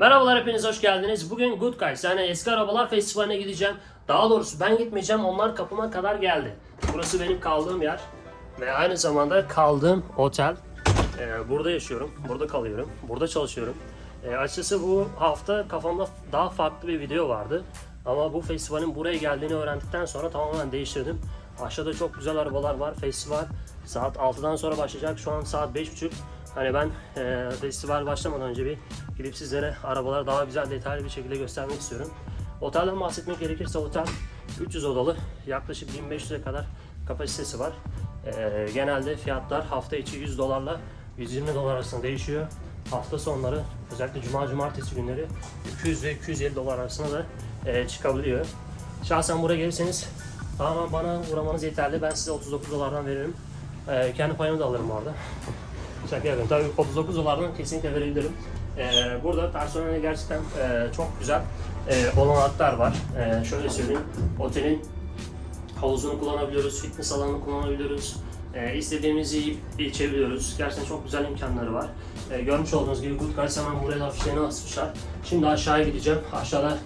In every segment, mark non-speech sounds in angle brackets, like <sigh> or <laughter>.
Merhabalar hepiniz hoş geldiniz. Bugün Good Guys yani eski arabalar festivaline gideceğim. Daha doğrusu ben gitmeyeceğim onlar kapıma kadar geldi. Burası benim kaldığım yer ve aynı zamanda kaldığım otel. Ee, burada yaşıyorum, burada kalıyorum, burada çalışıyorum. Ee, açıkçası bu hafta kafamda daha farklı bir video vardı. Ama bu festivalin buraya geldiğini öğrendikten sonra tamamen değiştirdim. Aşağıda çok güzel arabalar var. Festival saat 6'dan sonra başlayacak. Şu an saat 5.30. Hani ben e, festival başlamadan önce bir gidip sizlere arabaları daha güzel detaylı bir şekilde göstermek istiyorum. Otelden bahsetmek gerekirse otel 300 odalı yaklaşık 1500'e kadar kapasitesi var. E, genelde fiyatlar hafta içi 100 dolarla 120 dolar arasında değişiyor. Hafta sonları özellikle cuma cumartesi günleri 200 ve 250 dolar arasında da e, çıkabiliyor. Şahsen buraya gelirseniz tamamen bana uğramanız yeterli. Ben size 39 dolardan veririm. E, kendi payımı da alırım orada. Şaka yapıyorum. Tabii 39 dolardan kesinlikle verebilirim. Ee, burada personelde gerçekten e, çok güzel e, olanaklar var. E, şöyle söyleyeyim. Otelin havuzunu kullanabiliyoruz, fitness alanını kullanabiliyoruz. E, istediğimizi yiyip içebiliyoruz. Gerçekten çok güzel imkanları var. E, görmüş olduğunuz gibi Good Guys hemen buraya afişlerini asmışlar. Şimdi aşağıya gideceğim. Aşağıda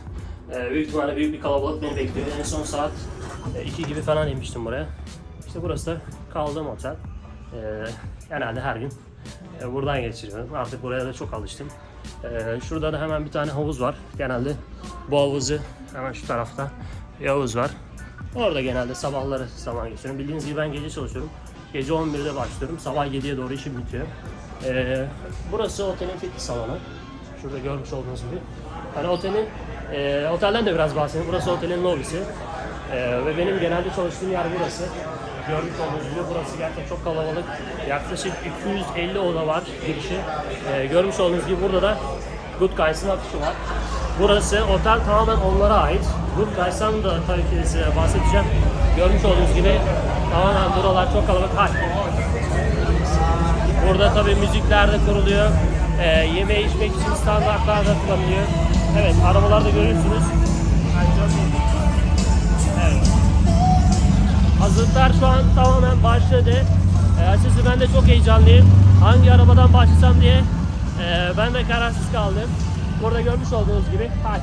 e, büyük ihtimalle büyük bir kalabalık beni bekliyor. En son saat 2 gibi falan inmiştim buraya. İşte burası da kaldığım otel. E, genelde her gün e, buradan geçiriyorum. Artık buraya da çok alıştım. E, şurada da hemen bir tane havuz var. Genelde bu havuzu hemen şu tarafta bir havuz var. Orada genelde sabahları zaman geçiriyorum. Bildiğiniz gibi ben gece çalışıyorum. Gece 11'de başlıyorum. Sabah 7'ye doğru işim bitiyor. E, burası otelin fitness salonu. Şurada görmüş olduğunuz gibi. Hani otelin, e, otelden de biraz bahsedeyim. Burası otelin lobisi. E, ve benim genelde çalıştığım yer burası. Görmüş olduğunuz gibi burası gerçekten çok kalabalık. Yaklaşık 250 oda var girişi. E, görmüş olduğunuz gibi burada da Good Guys'ın afişi var. Burası otel tamamen onlara ait. Good Guys'tan da tabii ki size bahsedeceğim. Görmüş olduğunuz gibi tamamen buralar çok kalabalık. Hay. Burada tabii müzikler de kuruluyor. Ee, yeme içmek için standartlar da kullanılıyor. Evet, arabalarda görüyorsunuz. Hazırlıklar şu an tamamen başladı. Ee, açıkçası ben de çok heyecanlıyım. Hangi arabadan başlasam diye e, ben de kararsız kaldım. Burada görmüş olduğunuz gibi, hay.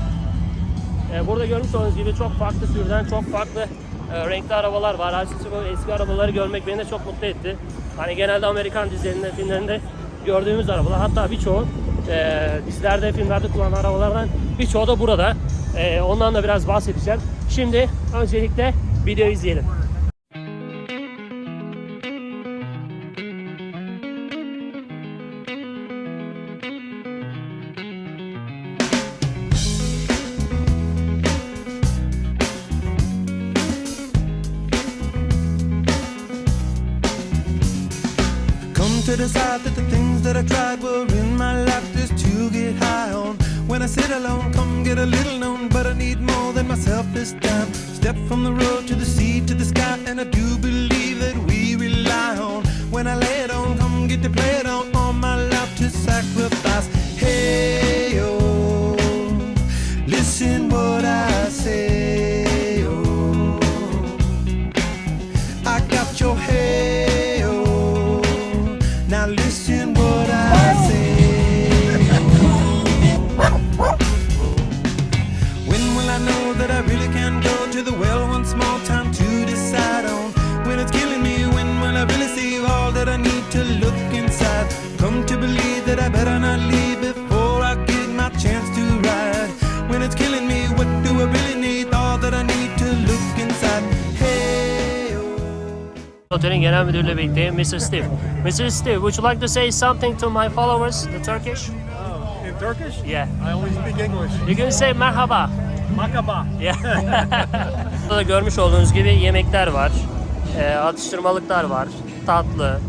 Ee, burada görmüş olduğunuz gibi çok farklı türden, çok farklı e, renkli arabalar var. Açıkçası bu eski arabaları görmek beni de çok mutlu etti. Hani genelde Amerikan dizilerinde, filmlerinde gördüğümüz arabalar. Hatta birçoğu e, dizilerde, filmlerde kullanılan arabalardan birçoğu da burada. E, ondan da biraz bahsedeceğim. Şimdi öncelikle videoyu izleyelim. To decide that the things that I tried were in my life just to get high on. When I sit alone, come get a little known, but I need more than myself this time. Step from the road to the sea to the sky, and I do believe that we rely on. When I lay it on, come get to play it on, all my life to sacrifice. Otelin genel müdürüyle birlikteyim, Mr. Steve. Mr. Steve, would you like to say something to my followers, the Turkish? Oh, in Turkish? Yeah. I only speak English. You can say merhaba. Makaba. Yeah. <laughs> Burada da görmüş olduğunuz gibi yemekler var. E, atıştırmalıklar var. Tatlı,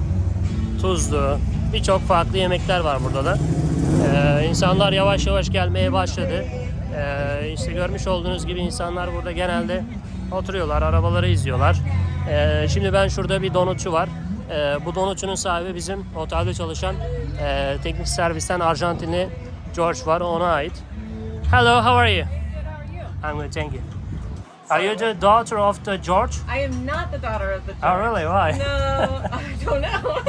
tuzlu, birçok farklı yemekler var burada da. E, insanlar yavaş yavaş gelmeye başladı. E, işte görmüş olduğunuz gibi insanlar burada genelde oturuyorlar, arabaları izliyorlar. E, şimdi ben şurada bir donutçu var. E, bu donutçunun sahibi bizim otelde çalışan e, teknik servisten Arjantinli George var, ona ait. Hello, how are you? I'm good, thank you. Are you the daughter of the George? I am not the daughter of the Oh, really? Why? No, I don't know.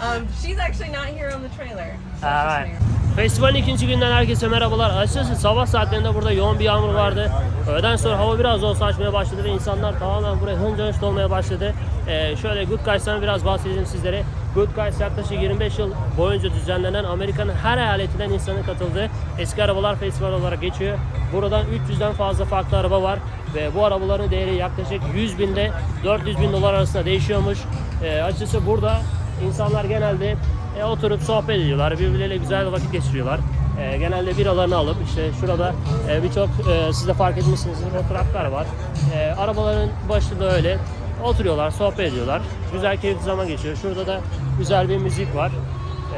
<laughs> um, she's actually not here on the trailer. So All right. Festivalin ikinci günden herkese merhabalar. Açıkçası sabah saatlerinde burada yoğun bir yağmur vardı. Öğleden sonra hava biraz olsa açmaya başladı ve insanlar tamamen buraya hınca hınç dolmaya başladı. Ee, şöyle Good Guys'tan biraz bahsedeyim sizlere. Good Guys yaklaşık 25 yıl boyunca düzenlenen Amerika'nın her eyaletinden insanın katıldığı eski arabalar festivali olarak geçiyor. Buradan 300'den fazla farklı araba var ve bu arabaların değeri yaklaşık 100 bin ile 400 bin dolar arasında değişiyormuş. Ee, açıkçası burada insanlar genelde e, oturup sohbet ediyorlar, birbirleriyle güzel vakit geçiriyorlar. E, genelde biralarını alıp işte şurada e, birçok e, siz de fark etmişsinizdir oturaklar var. E, arabaların başında öyle oturuyorlar, sohbet ediyorlar. Güzel keyifli zaman geçiyor. Şurada da güzel bir müzik var.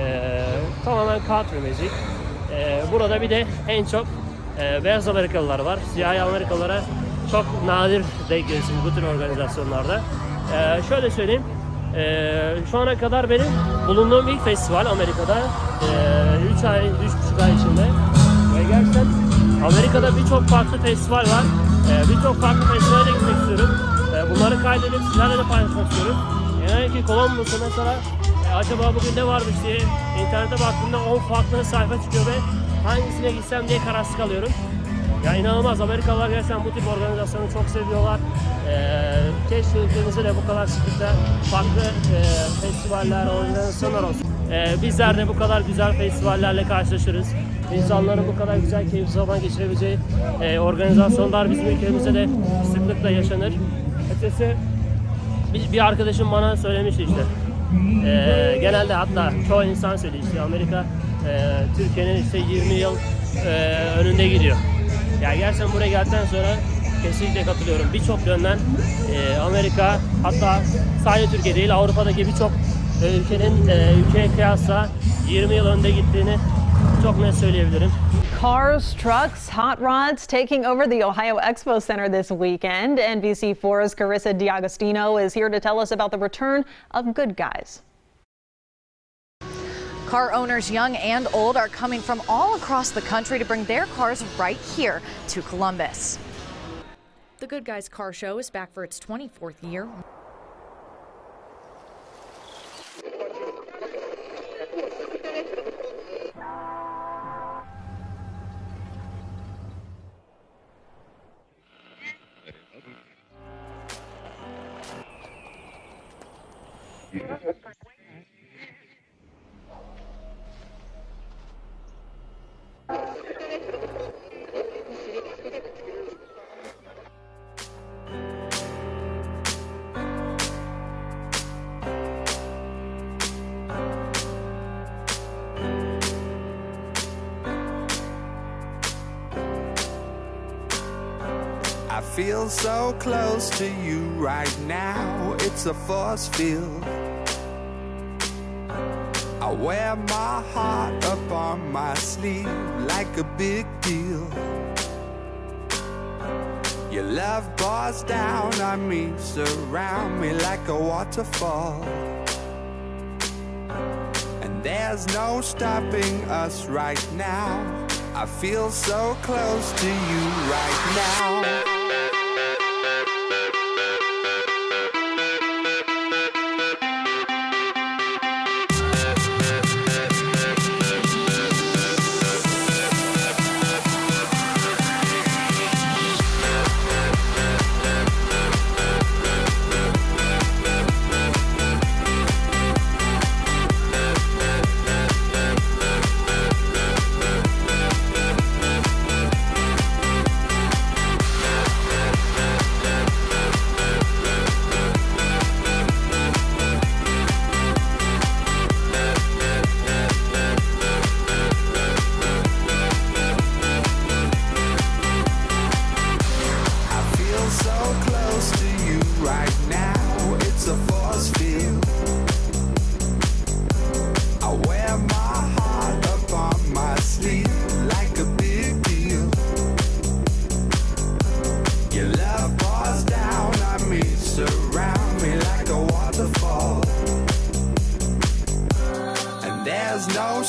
E, tamamen country müzik. E, burada bir de en çok e, beyaz Amerikalılar var. Siyahi Amerikalılara çok nadir denk gelirsiniz bu tür organizasyonlarda. E, şöyle söyleyeyim. Ee, şu ana kadar benim bulunduğum ilk festival Amerika'da 3 ay, 3,5 ay içinde ve gerçekten Amerika'da birçok farklı festival var. Ee, birçok farklı festivale gitmek istiyorum. Ee, bunları kaydedip sizlerle de paylaşmak istiyorum. Yani ki Columbus'ta mesela e, acaba bugün ne varmış diye internete baktığımda 10 farklı sayfa çıkıyor ve hangisine gitsem diye kararsız kalıyorum. Ya inanılmaz Amerikalılar gerçekten bu tip organizasyonu çok seviyorlar. Ee, keşke ülkemizde de bu kadar sıklıkla farklı e, festivaller, organizasyonlar olsun. Ee, bizler de bu kadar güzel festivallerle karşılaşırız. İnsanların bu kadar güzel keyifli zaman geçirebileceği e, organizasyonlar bizim ülkemizde de sıklıkla yaşanır. Ötesi bir, bir arkadaşım bana söylemişti işte. Ee, genelde hatta çoğu insan söylüyor işte Amerika e, Türkiye'nin işte 20 yıl e, önünde gidiyor. Yani gerçekten buraya geldikten sonra kesinlikle katılıyorum. Birçok yönden e, Amerika hatta sadece Türkiye değil Avrupa'daki birçok e, ülkenin e, ülkeye kıyasla 20 yıl önde gittiğini çok net söyleyebilirim. Cars, trucks, hot rods taking over the Ohio Expo Center this weekend. NBC4's Carissa Diagostino is here to tell us about the return of Good Guys. Car owners, young and old, are coming from all across the country to bring their cars right here to Columbus. The Good Guys Car Show is back for its 24th year. I feel so close to you right now, it's a force field. I wear my heart up on my sleeve like a big deal. Your love pours down on me, surround me like a waterfall. And there's no stopping us right now. I feel so close to you right now.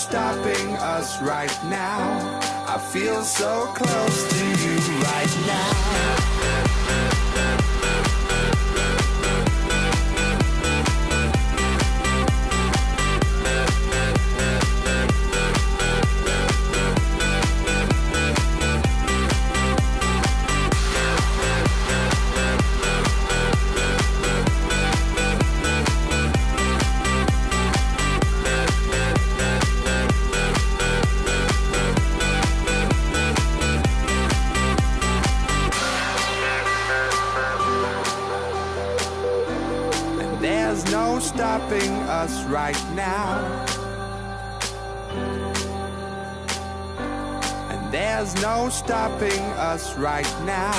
Stopping us right now. I feel so close to you right now. There's no stopping us right now.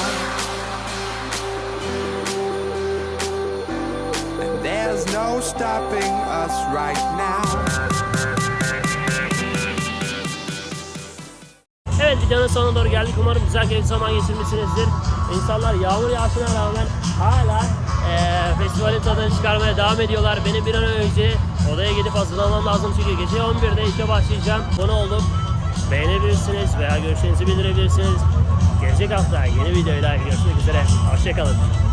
There's no stopping us right now. Evet videonun sonuna doğru geldik. Umarım güzel keyifli zaman geçirmişsinizdir. İnsanlar yağmur yağışına rağmen hala eee festivalin tadını çıkarmaya devam ediyorlar. Benim bir an önce odaya gidip hazırlanmam lazım çünkü gece 11'de işe başlayacağım. Bunu olup beğenebilirsiniz veya görüşlerinizi bildirebilirsiniz. Gelecek hafta yeni videoyla görüşmek üzere. Hoşçakalın.